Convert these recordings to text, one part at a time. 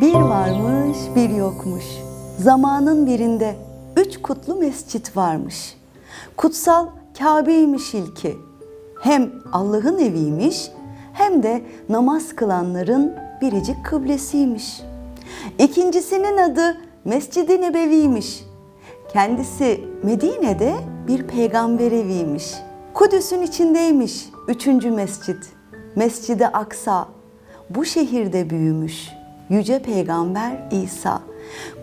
Bir varmış, bir yokmuş. Zamanın birinde üç kutlu mescit varmış. Kutsal Kabe'ymiş ilki. Hem Allah'ın eviymiş hem de namaz kılanların biricik kıblesiymiş. İkincisinin adı Mescid-i Nebevi'ymiş. Kendisi Medine'de bir peygamber eviymiş. Kudüs'ün içindeymiş üçüncü mescit. Mescid-i Aksa. Bu şehirde büyümüş yüce peygamber İsa.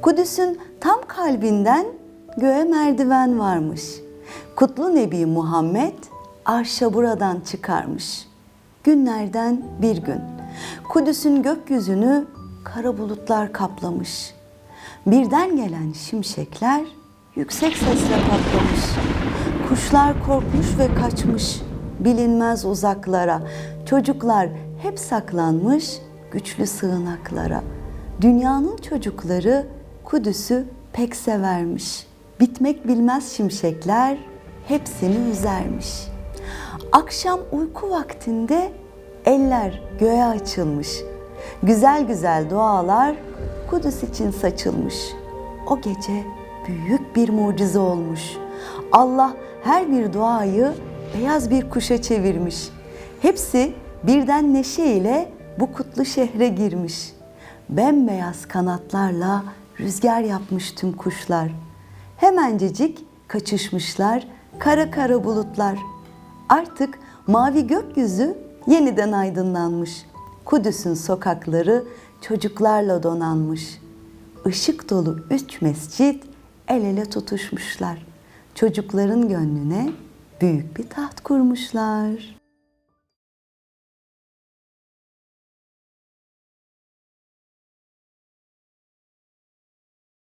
Kudüs'ün tam kalbinden göğe merdiven varmış. Kutlu Nebi Muhammed arşa buradan çıkarmış. Günlerden bir gün Kudüs'ün gökyüzünü kara bulutlar kaplamış. Birden gelen şimşekler yüksek sesle patlamış. Kuşlar korkmuş ve kaçmış bilinmez uzaklara. Çocuklar hep saklanmış güçlü sığınaklara. Dünyanın çocukları Kudüs'ü pek severmiş. Bitmek bilmez şimşekler hepsini üzermiş. Akşam uyku vaktinde eller göğe açılmış. Güzel güzel dualar Kudüs için saçılmış. O gece büyük bir mucize olmuş. Allah her bir duayı beyaz bir kuşa çevirmiş. Hepsi birden neşeyle bu kutlu şehre girmiş. Bembeyaz kanatlarla rüzgar yapmış tüm kuşlar. Hemencecik kaçışmışlar kara kara bulutlar. Artık mavi gökyüzü yeniden aydınlanmış. Kudüs'ün sokakları çocuklarla donanmış. Işık dolu üç mescit el ele tutuşmuşlar. Çocukların gönlüne büyük bir taht kurmuşlar.